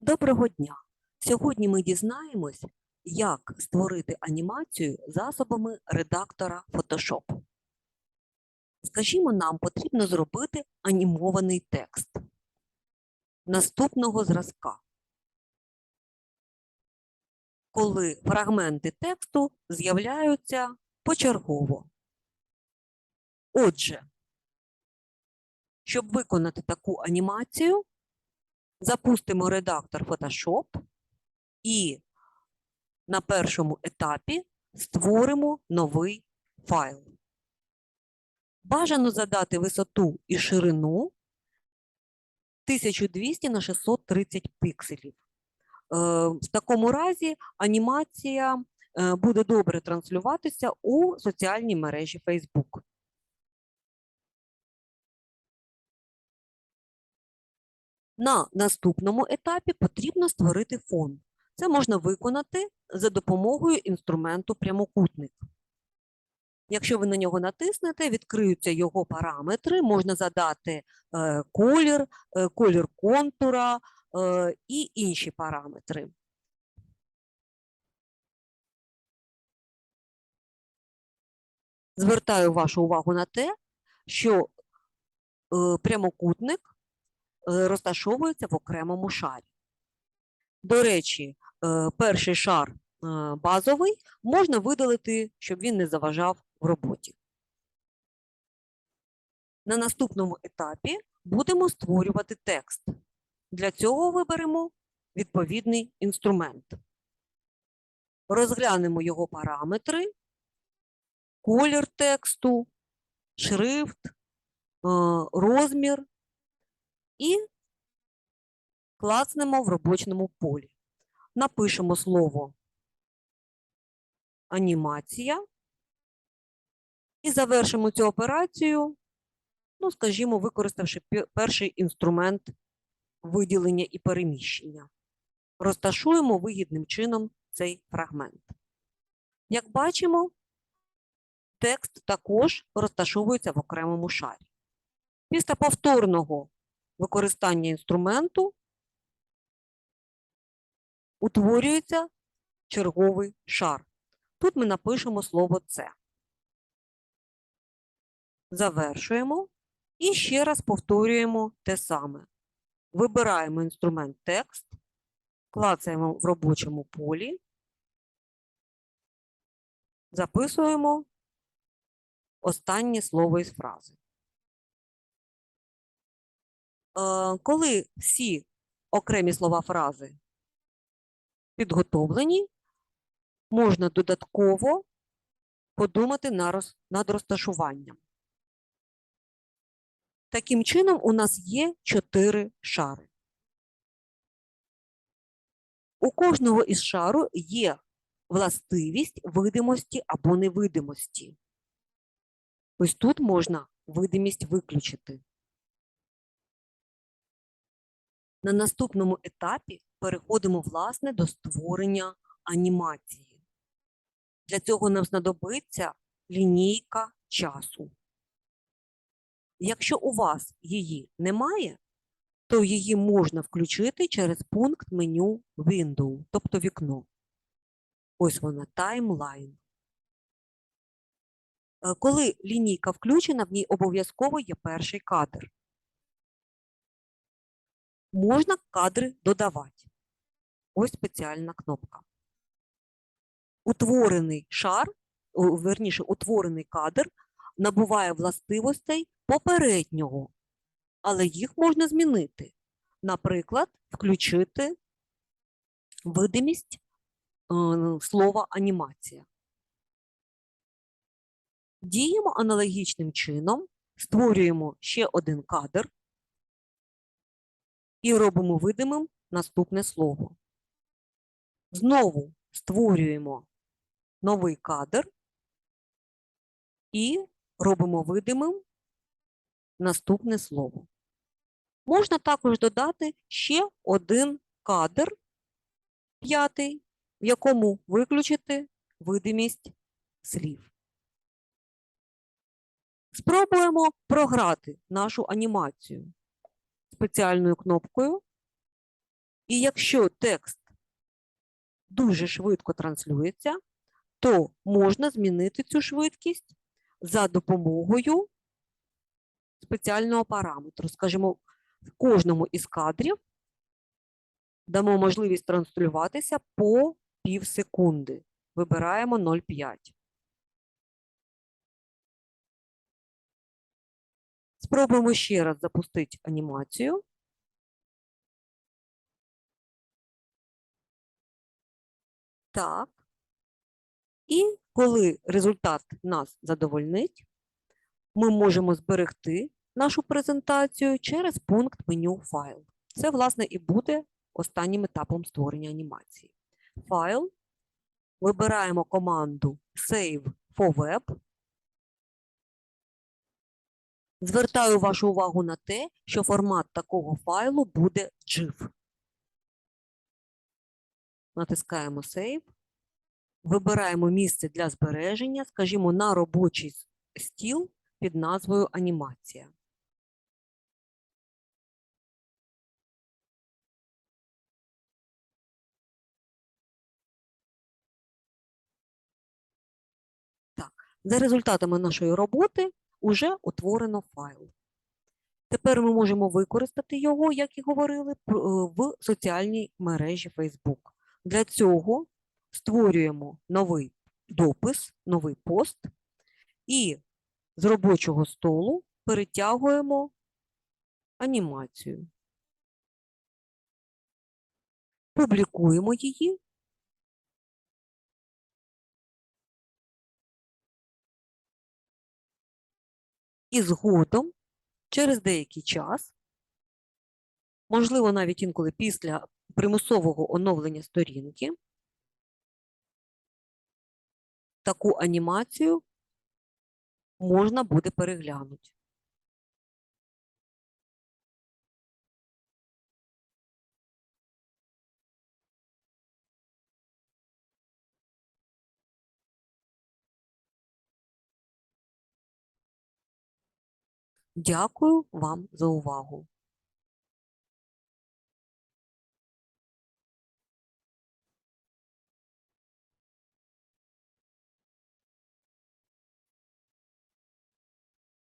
Доброго дня! Сьогодні ми дізнаємось, як створити анімацію засобами редактора Photoshop. Скажімо, нам потрібно зробити анімований текст наступного зразка, коли фрагменти тексту з'являються почергово. Отже, щоб виконати таку анімацію, запустимо редактор Photoshop і на першому етапі створимо новий файл. Бажано задати висоту і ширину 1200 на 630 пікселів. Е, В такому разі анімація е, буде добре транслюватися у соціальній мережі Facebook. На наступному етапі потрібно створити фон. Це можна виконати за допомогою інструменту прямокутник. Якщо ви на нього натиснете, відкриються його параметри, можна задати е, колір, е, колір контура е, і інші параметри. Звертаю вашу увагу на те, що прямокутник розташовується в окремому шарі. До речі, е, перший шар е, базовий можна видалити, щоб він не заважав в роботі. На наступному етапі будемо створювати текст. Для цього виберемо відповідний інструмент. Розглянемо його параметри, колір тексту, шрифт, е, розмір і клацнемо в робочому полі. Напишемо слово анімація і завершимо цю операцію, ну, скажімо, використавши перший інструмент виділення і переміщення. Розташуємо вигідним чином цей фрагмент. Як бачимо, текст також розташовується в окремому шарі. Після повторного використання інструменту утворюється черговий шар. Тут ми напишемо слово «це». Завершуємо і ще раз повторюємо те саме. Вибираємо інструмент текст, клацаємо в робочому полі, записуємо останнє слово із фрази. Е, Коли всі окремі слова фрази підготовлені, можна додатково подумати над розташуванням. Таким чином, у нас є чотири шари. У кожного із шару є властивість видимості або невидимості. Ось тут можна видимість виключити. На наступному етапі переходимо, власне, до створення анімації. Для цього нам знадобиться лінійка часу. Якщо у вас її немає, то її можна включити через пункт меню Window, тобто вікно. Ось вона таймлайн. Е, Коли лінійка включена, в ній обов'язково є перший кадр. Можна кадри додавати. Ось спеціальна кнопка. Утворений шар, верніше, утворений кадр набуває властивостей попереднього, але їх можна змінити. Наприклад, включити видимість е, слова анімація. Діємо аналогічним чином, створюємо ще один кадр і робимо видимим наступне слово. Знову створюємо новий кадр і робимо видимим наступне слово. Можна також додати ще один кадр, п'ятий, в якому виключити видимість слів. Спробуємо програти нашу анімацію спеціальною кнопкою І якщо текст дуже швидко транслюється, то можна змінити цю швидкість за допомогою спеціального параметру. Скажімо, в кожному із кадрів дамо можливість транслюватися по пів секунди. Вибираємо 0,5. Спробуємо ще раз запустити анімацію. Так. І коли результат нас задовольнить, ми можемо зберегти нашу презентацію через пункт меню файл. Це, власне, і буде останнім етапом створення анімації. Файл. Вибираємо команду Save for Web. Звертаю вашу увагу на те, що формат такого файлу буде GIF. Натискаємо Save. Вибираємо місце для збереження, скажімо, на робочий стіл під назвою Анімація. Так, за результатами нашої роботи вже утворено файл. Тепер ми можемо використати його, як і говорили, е, в соціальній мережі Facebook. Для цього створюємо новий допис, новий пост і з робочого столу перетягуємо анімацію. Публікуємо її. І згодом, через деякий час, можливо, навіть інколи після примусового оновлення сторінки, таку анімацію можна буде переглянути. Дякую вам за увагу.